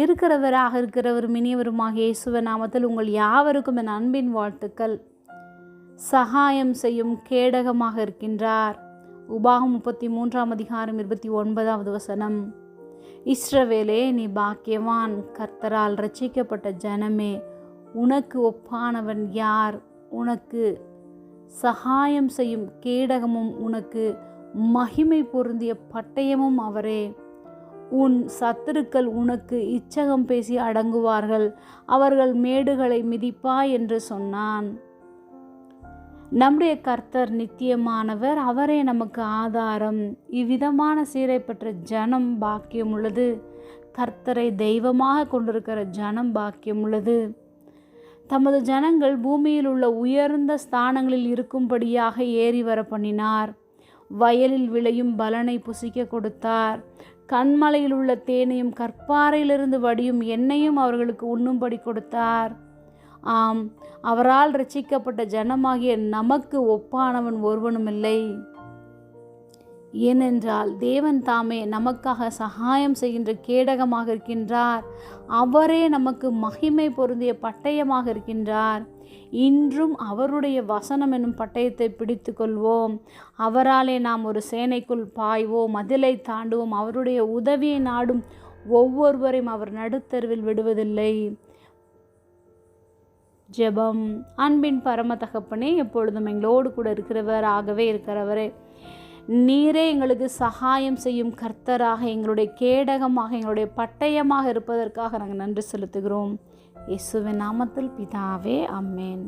இருக்கிறவராக இருக்கிறவர் மினியவருமாக இயேசுவ நாமத்தில் உங்கள் யாவருக்கும் என் அன்பின் வாழ்த்துக்கள். சகாயம் செய்யும் கேடகமாக இருக்கின்றார். உபாகம் முப்பத்தி மூன்றாம் அதிகாரம் இருபத்தி ஒன்பதாவது வசனம். இஸ்ரவேலே நீ பாக்கியவான் கர்த்தரால் ரட்சிக்கப்பட்ட ஜனமே உனக்கு ஒப்பானவன் யார்? உனக்கு சகாயம் செய்யும் கேடகமும் உனக்கு மகிமை பொருந்திய பட்டயமும் அவரே. உன் சத்துருக்கள் உனக்கு இச்சகம் பேசி அடங்குவார்கள். அவர்கள் மேடுகளை மிதிப்பாய் என்று சொன்னான். நம்முடைய கர்த்தர் நித்தியமானவர் அவரே நமக்கு ஆதாரம். இவ்விதமான சீரை பெற்ற ஜனம் பாக்கியம் உள்ளது. கர்த்தரை தெய்வமாக கொண்டிருக்கிற ஜனம் பாக்கியம் உள்ளது. தமது ஜனங்கள் பூமியில் உள்ள உயர்ந்த ஸ்தானங்களில் இருக்கும்படியாக ஏறி வர பண்ணினார். வயலில் விளையும் பலனை புசிக்க கொடுத்தார். கண்மலையில் உள்ள தேனையும் கற்பாறையிலிருந்து வடியும் எண்ணெயும் அவர்களுக்கு உண்ணும்படி கொடுத்தார். ஆம் அவரால் ரட்சிக்கப்பட்ட ஜனமாகிய நமக்கு ஒப்பானவன் ஒருவனுமில்லை. ஏனென்றால் தேவன் தாமே நமக்காக சகாயம் செய்கின்ற கேடகமாக இருக்கின்றார். அவரே நமக்கு மகிமை பொருந்திய பட்டயமாக இருக்கின்றார். இன்றும் அவருடைய வசனம் என்னும் பட்டயத்தை பிடித்து கொள்வோம். அவராலே நாம் ஒரு சேனைக்குள் பாய்வோம். மதிலை தாண்டுவோம். அவருடைய உதவியை நாடும் ஒவ்வொருவரையும் அவர் நடுத்தருவில் விடுவதில்லை. ஜெபம். அன்பின் பரம தகப்பனே எப்பொழுதும் எங்களோடு கூட இருக்கிறவர் ஆகவே இருக்கிறவரே நீரே எங்களுக்கு சகாயம் செய்யும் கர்த்தராக எங்களுடைய கேடகமாக எங்களுடைய பட்டயமாக இருப்பதற்காக நாங்கள் நன்றி செலுத்துகிறோம். இயேசுவின் நாமத்தில் பிதாவே அம்மேன்